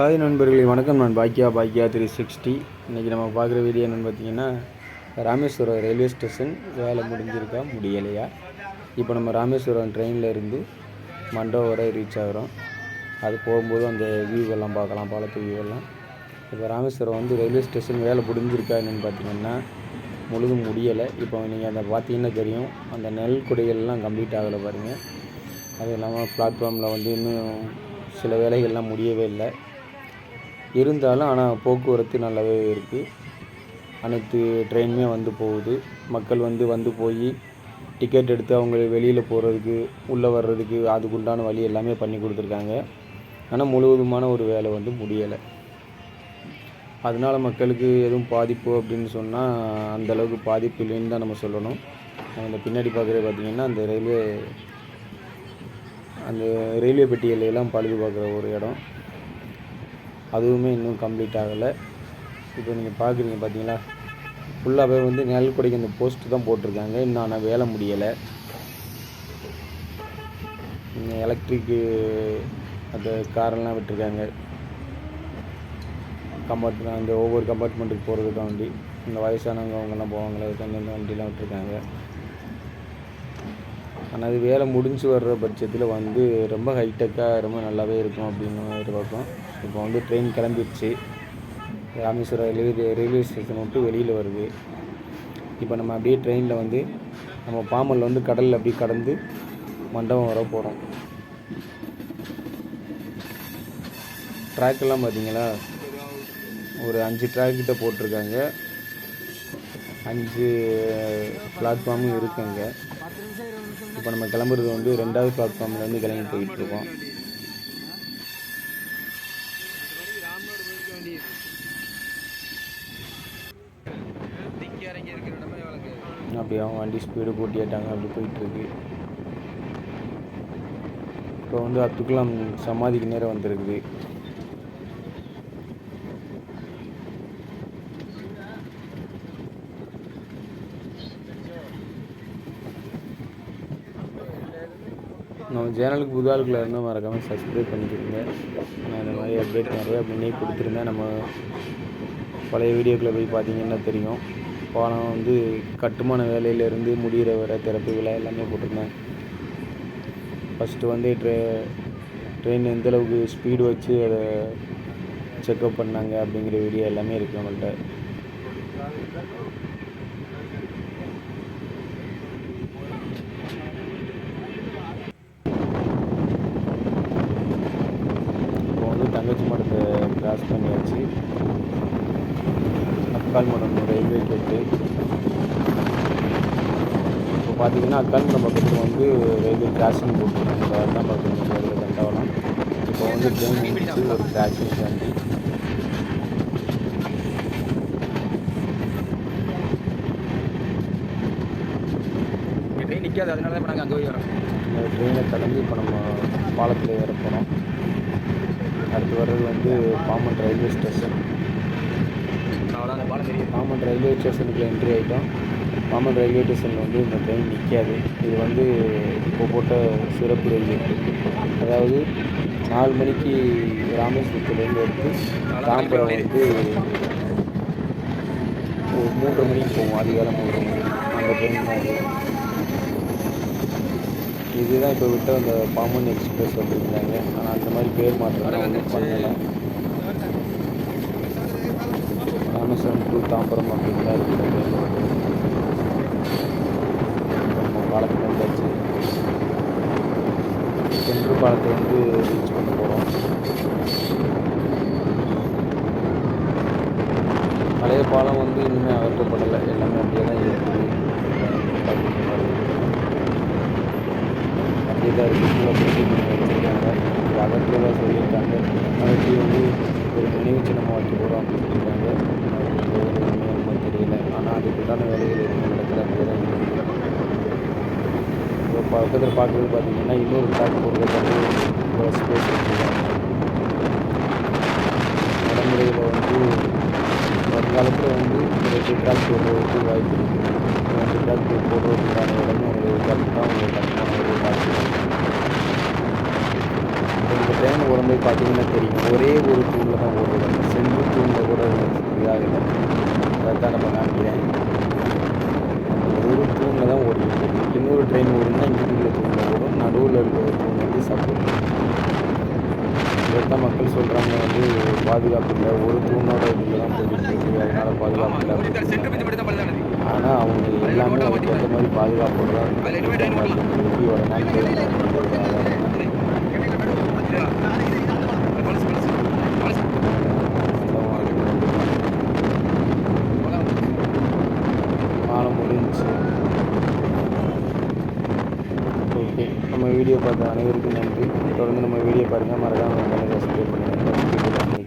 Hi நண்பர்களே வணக்கம் நான் பாக்கியா பாக்கியா த்ரீ சிக்ஸ்டி இன்றைக்கி நம்ம பார்க்குற வீடியோ என்னென்னு பார்த்தீங்கன்னா ராமேஸ்வரம் ரயில்வே ஸ்டேஷன் வேலை முடிஞ்சிருக்கா முடியலையா? இப்போ நம்ம ராமேஸ்வரம் ட்ரெயினில் இருந்து மண்டபம் வரை ரீச் ஆகிறோம். அது போகும்போது அந்த வியூ எல்லாம் பார்க்கலாம் பாலத்து வியூ எல்லாம். இப்போ ராமேஸ்வரம் வந்து ரயில்வே ஸ்டேஷன் வேலை முடிஞ்சிருக்கா என்னென்னு பார்த்தீங்கன்னா முழுதும் முடியலை. இப்போ நீங்கள் அதை பார்த்தீங்கன்னா தெரியும். அந்த நெல் குடைகள்லாம் கம்ப்ளீட் ஆகலை பாருங்கள் அது இல்லாமல் பிளாட்ஃபார்மில் வந்து இன்னும் சில வேலைகள்லாம் முடியவே இல்லை. இருந்தாலும் ஆனால் போக்குவரத்து நல்லாவே இருக்குது அனைத்து ட்ரெயினுமே வந்து போகுது. மக்கள் வந்து வந்து போய் டிக்கெட் எடுத்து அவங்க வெளியில் போகிறதுக்கு உள்ளே வர்றதுக்கு அதுக்குண்டான வழி எல்லாமே பண்ணி கொடுத்துருக்காங்க. ஆனால் முழுவதுமான ஒரு வேலை வந்து முடியலை. அதனால மக்களுக்கு எதுவும் பாதிப்பு அப்படின்னு சொன்னால் அந்தளவுக்கு பாதிப்பு இல்லைன்னு தான் நம்ம சொல்லணும். அந்த பின்னாடி பார்க்குறது பார்த்திங்கன்னா அந்த ரயில்வே அந்த ரயில்வே பெட்டியிலெல்லாம் பழுது பார்க்குற ஒரு இடம். அதுவுமே இன்னும் கம்ப்ளீட் ஆகலை. இப்போ நீங்கள் பார்க்குறீங்க பார்த்தீங்களா ஃபுல்லாகவே வந்து நிழல் குடைக்கு அந்த போஸ்ட்டு தான் போட்டிருக்காங்க. இன்னும் ஆனால் வேலை முடியலை. எலக்ட்ரிக்கு அந்த காரெல்லாம் விட்டுருக்காங்க. கம்பார்ட்மெண்ட் அந்த ஒவ்வொரு கம்பார்ட்மெண்ட்டுக்கு போகிறதுக்காண்டி இந்த வயசானவங்க அவங்கெல்லாம் போவாங்களே அதுக்காண்டி அந்த வண்டிலாம் விட்டுருக்காங்க. ஆனால் அது வேலை முடிஞ்சு வர்ற பட்சத்தில் வந்து ரொம்ப ஹைடெக்காக ரொம்ப நல்லாவே இருக்கும் அப்படின்னு எதிர்பார்க்கும் இப்போ வந்து ட்ரெயின் கிளம்பிடுச்சு. ராமேஸ்வரம் ரயில்வே ரயில்வே ஸ்டேஷன் விட்டு வெளியில் வருது. இப்போ நம்ம அப்படியே ட்ரெயினில் வந்து நம்ம பாமல் வந்து கடலில் அப்படியே கடந்து மண்டபம் வர போகிறோம் ட்ராக்கெல்லாம் பார்த்தீங்களா ஒரு அஞ்சு ட்ராக் கிட்ட போட்டிருக்காங்க. அஞ்சு பிளாட்ஃபார்மும் இருக்குங்க. இப்போ நம்ம கிளம்புறது வந்து ரெண்டாவது பிளாட்ஃபார்ம்லேருந்து கிளம்பி போயிட்டுருக்கோம். அப்படியே அவங்க வண்டி ஸ்பீடு போட்டியாட்டாங்க அப்படி போயிட்டுருக்கு. இப்போ வந்து அத்துக்குலாம் சமாதிக்கு நேரம் வந்திருக்குது. நம்ம சேனலுக்கு புது ஆளுக்குள்ள இருந்தால் மறக்காமல் சப்ஸ்கிரைப் பண்ணிக்கிறீங்க நான் இந்த மாதிரி அப்டேட் நிறையா பண்ணி கொடுத்துருந்தேன். நம்ம பழைய வீடியோக்குள்ளே போய் பார்த்தீங்கன்னா தெரியும்? பாலம் வந்து கட்டுமான வேலையிலேருந்து முடிகிற வர திறப்பு விழா எல்லாமே போட்டிருந்தேன் ஃபஸ்ட்டு வந்து ட்ரெ ட்ரெயின் எந்தளவுக்கு ஸ்பீடு வச்சு அதை செக்கப் பண்ணாங்க அப்படிங்கிற வீடியோ எல்லாமே இருக்குது நம்மள்கிட்ட அக்கால் மடம் ரயில்வே கேட்டு. இப்போ பார்த்தீங்கன்னா அக்கால் மடம் பக்கத்தில் வந்து ரயில்வே கிராசிங் போட்டுருக்காங்க அதுதான் பார்க்குறீங்க ரயில்வே தண்டவாளம். இப்போ வந்து ட்ரெயின் முடிச்சு ஒரு கிராசிங் தாண்டி. நிற்காது அதனால தான் இப்போ நாங்கள் அங்கே போய் வரோம் இந்த ட்ரெயினை கடந்து இப்போ நம்ம பாலத்தில் ஏற போகிறோம் அடுத்து வர்றது வந்து பாம்பன் ரயில்வே ஸ்டேஷன். அவ்வளோ அந்த பாலம் தெரியும் பாம்பன் ரயில்வே ஸ்டேஷனுக்குள்ள என்ட்ரி ஆகிட்டோம் பாம்பன் ரயில்வே ஸ்டேஷனில் வந்து இந்த ட்ரெயின் நிற்காது இது வந்து இப்போ போட்ட சிறப்பு ரயில்வே. அதாவது நாலு மணிக்கு ராமேஸ்வரத்துலேருந்து எடுத்து தாம்பரம் வந்து ஒரு மூன்றரை மணிக்கு போகும் அதிகாலை மூன்றரை மணி அந்த ட்ரெயின் தான் இது இதுதான் இப்போ விட்ட அந்த பாம்பன் எக்ஸ்பிரஸ் வந்துருந்தாங்க ஆனால் அந்த மாதிரி பேர் மாற்றம் ஒன்றும் பண்ணலை. ராமேஸ்வரம் டு தாம்பரம் அப்படின்னு தான் இருக்குது நம்ம பாலத்தில் வந்தாச்சு. சென்று பாலத்தை வந்து ரீச் பண்ண போகிறோம் பழைய பாலம் வந்து இன்னுமே அகற்றப்படலை. எல்லாமே அப்படியே தான் இருக்குது அப்படியே தான் இருக்குது ஃபுல்லாக சொல்லியிருக்காங்க. அகற்றி வந்து ஒரு நினைவு சின்னமாக வைக்க போகிறோம் அப்படின்னு இருக்காங்க அது ஒரு உண்மையாக தெரியல ஆனால் அதுக்குண்டான வேலைகள் எதுவும் நடக்கல அப்படியே தான் இருக்குது இப்போ பக்கத்தில் பார்க்குறது பார்த்தீங்கன்னா இன்னொரு ட்ராக் போடுறதுக்காக ஒரு ஸ்பேஸ் வச்சுருக்காங்க நடைமுறையில் வந்து வருங்காலத்தில் வந்து ரெண்டு ட்ராக் போடுறதுக்கு வாய்ப்பு இருக்குது ரெண்டு ட்ராக் போடுறதுக்கான இடமும் ஒரு கரெக்ட் தான் ஒரு கரெக்டான ஒரு ட்ராக் இந்த ட்ரெயின் ஓடும்போது பார்த்தீங்கன்னா தெரியும். ஒரே ஒரு டூரில் தான் ஓடுது அந்த சென்று தூணில் கூட இதாகலை அதான் நம்ம காமிக்கிறேன் அந்த ஒரு தூணில் தான் ஓடிட்டு இருக்கு இன்னொரு ட்ரெயின் ஓடுனா இங்கே உள்ள தூணில் ஓடும் நடுவில் இருக்கிற தூண் வந்து சப்போர்ட் இதைத்தான் மக்கள் சொல்கிறாங்க வந்து பாதுகாப்பு இல்லை. ஒரு தூணோட இதில் தான் போயிட்டு இருக்கு. அதனால பாதுகாப்பு இல்லை. தான் ஆனால் அவங்க எல்லாமே அதுக்கு ஏற்ற மாதிரி பாதுகாப்போடு தான் வெற்றியோட நாட்கள் நம்ம வீடியோ பார்த்த அனைவருக்கும் நன்றி. தொடர்ந்து நம்ம வீடியோ பாருங்கள் மறக்காமல் சப்ஸ்கிரைப் பண்ணுங்கள்